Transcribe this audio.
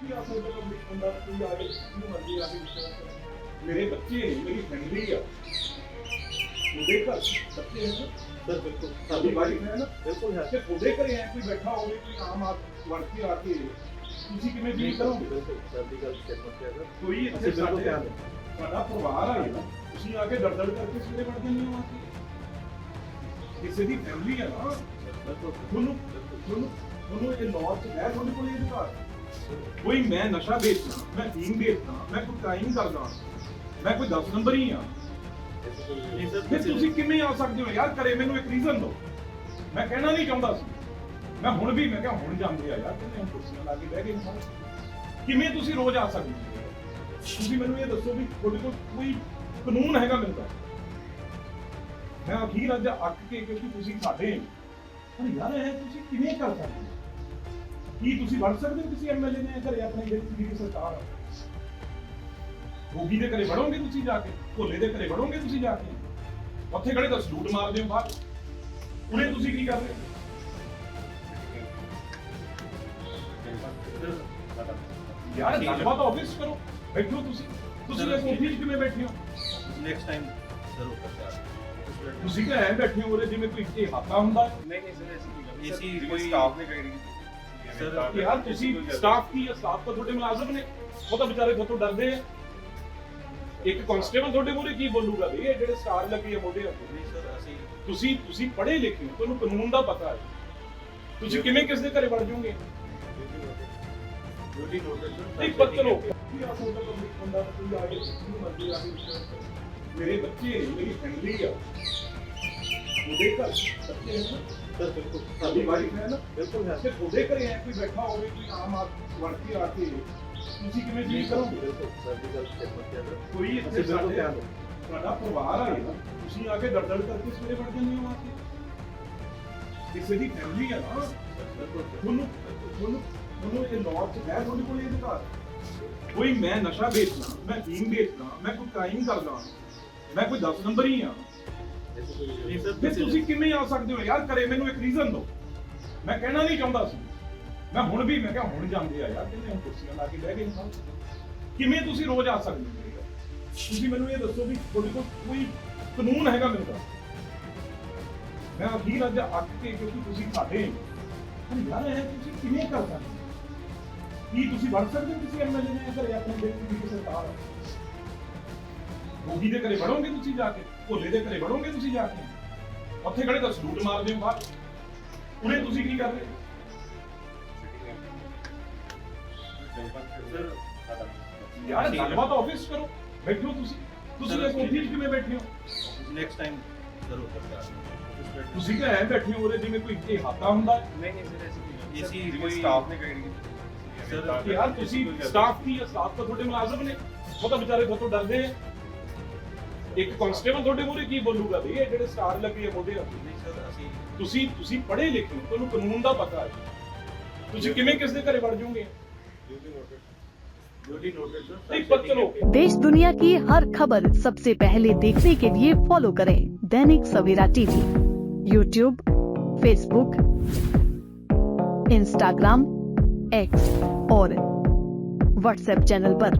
ਕੀ ਆ ਸਕਦਾ ਪਬਲਿਕ ਬੰਦਾ ਕੋਈ ਆ ਕੇ ਜਿਹਨੂੰ ਮਰਜ਼ੀ ਆ ਕੇ ਵਿਸ਼ਵਾਸ ਕਰੇ। ਮੇਰੇ ਬੱਚੇ ਨੇ ਮੇਰੀ ਫੈਮਿਲੀ ਆ ਉਹਦੇ ਘਰ ਬੱਚੇ ਹਨ ਸਰ ਬਿਲਕੁਲ ਸਾਡੀ ਵਾਈਫ ਹੈ ਨਾ ਬਿਲਕੁਲ ਹੈ ਕਿ ਉਹਦੇ ਘਰੇ ਐ ਕੋਈ ਬੈਠਾ ਹੋਵੇ ਕੋਈ ਆਮ ਆਦ ਵਰਤੀ ਆ ਕੇ ਤੁਸੀਂ ਕਿਵੇਂ ਡੀਲ ਕਰੋਗੇ ਬਿਲਕੁਲ ਸਰ ਦੀ ਗੱਲ ਸਹਿਮਤ ਹੈ ਸਰ ਕੋਈ ਇੱਥੇ ਅਸੀਂ ਬਿਲਕੁਲ ਸਾਡੇ ਧਿਆਨ ਦੇ ਸਾਡਾ ਪਰਿਵਾਰ ਆ ਜਿਹੜਾ ਤੁਸੀਂ ਆ ਕੇ ਦਰਦੜ ਕਰਕੇ ਸਵੇਰੇ ਵੜ ਜਾਂਦੇ ਹੋ ਆ ਕੇ ਕਿਸੇ ਦੀ ਫੈਮਿਲੀ ਆ ਨਾ ਬਿਲਕੁਲ ਤੁਹਾਨੂੰ ਤੁਹਾਨੂੰ ਤੁਹਾਨੂੰ ਇਹ ਲਾਅ ਚ ਹੈ ਤੁਹਾਡੇ ਕੋਲ ਇਹ ਅਧਿਕਾਰ ਕੋਈ ਮੈਂ ਨਸ਼ਾ ਵੇਚਦਾ, ਮੈਂ ਫੀਮ ਵੇਚਦਾ, ਮੈਂ ਕੋਈ ਕ੍ਰਾਈਮ ਕਰਦਾ, ਮੈਂ ਕੋਈ 10 ਨੰਬਰ ਹੀ ਆ। ਫਿਰ ਤੁਸੀਂ ਕਿਵੇਂ ਆ ਸਕਦੇ ਹੋ? ਯਾਰ ਕਰੇ ਮੈਨੂੰ ਇੱਕ ਰੀਜ਼ਨ ਦਿਓ। ਮੈਂ ਕਹਿਣਾ ਨਹੀਂ ਚਾਹੁੰਦਾ ਸੀ। ਮੈਂ ਹੁਣ ਵੀ, ਮੈਂ ਕਿਹਾ ਹੁਣ ਜਾਂਦੇ ਆ ਯਾਰ, ਕਿੰਨੇ ਕੁਰਸੀਆਂ ਲਾ ਕੇ ਬਹਿ ਗਏ ਨੇ ਕਿਵੇਂ ਤੁਸੀਂ ਰੋਜ਼ ਆ ਸਕਦੇ ਹੋ? ਤੁਸੀਂ ਮੈਨੂੰ ਇਹ ਦੱਸੋ ਵੀ ਤੁਹਾਡੇ ਕੋਲ ਕੋਈ ਕਾਨੂੰਨ ਹੈਗਾ ਮਿਲਦਾ ਮੈਂ ਅਖੀਰ ਅੱਜ ਅੱਕ ਕੇ ਕਿਉਂਕਿ ਤੁਸੀਂ ਸਾਡੇ ਪਰ ਯਾਰ ਇਹ ਤੁਸੀਂ ਕਿਵੇਂ ਕਰ ਸਕਦੇ ਹੋ? ਕੀ ਤੁਸੀਂ ਵੜ ਸਕਦੇ ਹੋ ਕਿਸੇ ਐਮਐਲਏ ਨੇ ਘਰੇ ਆਪਣੇ ਜਿਹੜੀ ਦੀ ਸਰਕਾਰ ਆ ਗੋਗੀ ਦੇ ਘਰੇ ਵੜੋਗੇ ਤੁਸੀਂ ਜਾ ਕੇ? ਭੋਲੇ ਦੇ ਘਰੇ ਵੜੋਗੇ ਤੁਸੀਂ ਜਾ ਕੇ? ਉੱਥੇ ਖੜੇ ਤਾਂ ਸਲੂਟ ਮਾਰਦੇ ਹੋ ਬਾਹਰ। ਉਹਨੇ ਤੁਸੀਂ ਕੀ ਕਰ ਰਹੇ ਹੋ? ਯਾਰ ਗੱਲਬਾਤ ਆਫਿਸ ਕਰੋ। ਬੈਠੋ ਤੁਸੀਂ। ਤੁਸੀਂ Sir, ਇਸ ਆਫਿਸ ਕਿਵੇਂ ਬੈਠੇ ਹੋ? ਨੈਕਸਟ ਟਾਈਮ ਜ਼ਰੂਰ ਕਰਦੇ ਤੁਸੀਂ ਕਿ ਐਂ ਬੈਠੇ ਹੋ ਉਰੇ ਜਿਵੇਂ ਕੋਈ ਇਹ ਹਾਤਾ ਹੁੰਦਾ। ਨਹੀਂ ਨਹੀਂ ਸਰ ਐਸੀ ਕੋਈ ਸਟਾਫ ਨੇ ਕਹੀ Sir, ਕਿ ਯਾਰ ਤੁਸੀਂ ਸਟਾਫ ਕੀ ਹੈ ਸਟਾਫ ਤਾਂ ਤੁਹਾਡੇ ਮੁਲਾਜ਼ਮ ਨੇ। ਉਹ ਤਾਂ ਵਿਚਾਰੇ ਤੁਹਾਤੋਂ ਡਰਦੇ ਆ। ਇੱਕ ਕਾਂਸਟੇਬਲ ਤੁਹਾਡੇ ਮੂਹਰੇ ਕੀ ਬੋਲੂਗਾ ਵੀ ਇਹ ਜਿਹੜੇ ਸਟਾਰ ਲੱਗੇ ਆ ਮੋਢੇ ਉੱਤੇ ਨਹੀਂ ਸਰ ਅਸੀਂ ਤੁਸੀਂ ਤੁਸੀਂ ਪੜ੍ਹੇ ਲਿਖੇ ਹੋ ਤੁਹਾਨੂੰ ਕਾਨੂੰਨ ਦਾ ਪਤਾ ਹੈ। ਤੁਸੀਂ ਕਿਵੇਂ ਕਿਸ ਦੇ ਘਰੇ ਵੜ ਜਾਓਗੇ? ਡਿਊਟੀ ਨੋਟਿਸ ਨਹੀਂ ਪੱਤਰੋ ਕੀ ਆ ਸਕਦਾ ਪਬਲਿਕ ਬੰਦਾ ਕੋਈ ਆ ਕੇ ਮਰਜ਼ੀ ਆ ਕੇ। ਮੇਰੇ ਬੱਚੇ ਮੇਰੀ ਫੈਮਿਲੀ ਆ। ਉਹਦੇ ਘਰ ਬੱਚੇ ਹਨ ਨਾ ਸਰ ਬਿਲਕੁਲ ਸਾਡੀ ਵਾਈਫ ਹੈ ਨਾ ਬਿਲਕੁਲ ਹੈ ਕਿ ਉਹਦੇ ਘਰੇ ਐ ਕੋਈ ਬੈਠਾ ਹੋਵੇ ਕੋਈ ਆਮ ਆਦ ਵਰਤੀ ਆ ਕੇ ਤੁਸੀਂ ਕਿਵੇਂ ਡੀਲ ਕਰੋਗੇ ਬਿਲਕੁਲ ਸਰ ਦੀ ਗੱਲ ਸਹਿਮਤ ਹੈ ਸਰ ਕੋਈ ਇੱਥੇ ਅਸੀਂ ਬਿਲਕੁਲ ਸਾਡੇ ਧਿਆਨ ਦੇ ਸਾਡਾ ਪਰਿਵਾਰ ਆ ਜਿਹੜਾ ਤੁਸੀਂ ਆ ਕੇ ਦਰਦੜ ਕਰਕੇ ਸਵੇਰੇ ਵੜ ਜਾਂਦੇ ਹੋ ਆ ਕੇ ਕਿਸੇ ਦੀ ਫੈਮਿਲੀ ਆ ਨਾ ਬਿਲਕੁਲ ਤੁਹਾਨੂੰ ਤੁਹਾਨੂੰ ਤੁਹਾਨੂੰ ਇਹ ਲਾਅ ਚ ਹੈ ਤੁਹਾਡੇ ਕੋਲ ਇਹ ਅਧਿਕਾਰ ਕੋਈ ਮੈਂ ਨਸ਼ਾ ਵੇਚਦਾ ਮੈਂ ਫੀਮ ਵੇਚਦਾ ਮੈਂ ਕੋਈ ਕ੍ਰਾਈਮ ਕਰਦਾ ਮੈਂ ਕੋਈ 10 ਨੰਬਰ ਹੀ ਆ ਨਹੀਂ ਸਰ ਫਿਰ ਤੁਸੀਂ ਕਿਵੇਂ ਆ ਸਕਦੇ ਹੋ ਯਾਰ? ਕਰੇ ਮੈਨੂੰ ਇੱਕ ਰੀਜ਼ਨ ਦਿਓ। ਮੈਂ ਕਹਿਣਾ ਨਹੀਂ ਚਾਹੁੰਦਾ ਸੀ। ਮੈਂ ਹੁਣ ਵੀ, ਮੈਂ ਕਿਹਾ ਹੁਣ ਜਾਂਦੇ ਆ ਯਾਰ, ਕਿੰਨੇ ਹੁਣ ਕੁਰਸੀਆਂ ਲਾ ਕੇ ਬਹਿ ਗਏ ਨੇ ਕਿਵੇਂ ਤੁਸੀਂ ਰੋਜ਼ ਆ ਸਕਦੇ ਹੋ ਤੁਸੀਂ ਮੈਨੂੰ ਇਹ ਦੱਸੋ ਵੀ ਤੁਹਾਡੇ ਕੋਲ ਕੋਈ ਕਾਨੂੰਨ ਹੈਗਾ ਮਿਲਦਾ ਮੈਂ ਅਖੀਰ ਅੱਜ ਅੱਕ ਕੇ, ਕਿਉਂਕਿ ਤੁਸੀਂ ਸਾਡੇ ਯਾਰ ਇਹ ਤੁਸੀਂ ਕਿਵੇਂ ਕਰ ਸਕਦੇ ਹੋ? ਕੀ ਤੁਸੀਂ ਵੜ ਸਕਦੇ ਹੋ ਕਿਸੇ ਐਮਐਲਏ ਨੇ ਘਰੇ ਆਪਣੇ ਬੇਟੀ ਦੀ ਸਰਕਾਰ? ਗੋਗੀ ਦੇ ਘਰੇ ਵੜੋਗੇ ਤੁਸੀਂ ਜਾ ਕੇ? ਭੋਲੇ ਦੇ ਘਰੇ ਵੜੋਗੇ ਤੁਸੀਂ ਜਾ ਕੇ? ਉੱਥੇ ਖੜੇ ਤਾਂ ਸਲੂਟ ਮਾਰਦੇ ਹੋ ਬਾਹਰ। ਉਹਨੇ ਤੁਸੀਂ ਕੀ ਕਰ ਰਹੇ? ਸਰ ਯਾਰ ਗੱਲਬਾਤ ਆਫਿਸ ਕਰੋ। ਬੈਠੋ ਤੁਸੀਂ। ਤੁਸੀਂ ਇਸ ਆਫਿਸ ਕਿਵੇਂ ਬੈਠੇ ਹੋ? ਨੈਕਸਟ ਟਾਈਮ ਜ਼ਰੂਰ ਕਰਦੇ। ਤੁਸੀਂ ਕਿ ਐਂ ਬੈਠੇ ਹੋ ਉਰੇ ਜਿਵੇਂ ਕੋਈ ਇਹ ਹਾਤਾ ਹੁੰਦਾ। ਨਹੀਂ ਨਹੀਂ ਸਰ ਐਸੀ ਕੋਈ ਸਟਾਫ ਨੇ ਕਹੀ Sir, ਕਿ ਯਾਰ ਤੁਸੀਂ ਸਟਾਫ ਹੈ? ਸਟਾਫ ਤਾਂ ਤੁਹਾਡੇ ਮੁਲਾਜ਼ਮ ਨੇ। ਉਹ ਤਾਂ ਵਿਚਾਰੇ ਤੁਹਾਤੋਂ ਡਰਦੇ ਆ ਇੱਕ ਕਾਂਸਟੇਬਲ ਤੁਹਾਡੇ ਮੂਹਰੇ ਕੀ ਬੋਲੂਗਾ ਵੀ ਇਹ ਜਿਹੜੇ ਸਟਾਰ ਲੱਗੇ ਆ ਮੋਢੇ ਉੱਤੇ ਨਹੀਂ ਸਰ ਅਸੀਂ ਤੁਸੀਂ ਤੁਸੀਂ ਪੜ੍ਹੇ ਲਿਖੇ ਹੋ ਤੁਹਾਨੂੰ ਕਾਨੂੰਨ ਦਾ ਪਤਾ ਹੈ ਤੁਸੀਂ ਕਿਵੇਂ ਕਿਸ ਦੇ ਘਰੇ ਵੜ ਜਾਓਗੇ ਡਿਊਟੀ ਨੋਟਿਸ ਸਰ ਨਹੀਂ ਪੱਤਰੋ देश दुनिया की हर खबर सबसे पहले देखने के लिए फॉलो करें Dainik Savera TV YouTube Facebook Instagram X और व्हाट्सएप चैनल पर।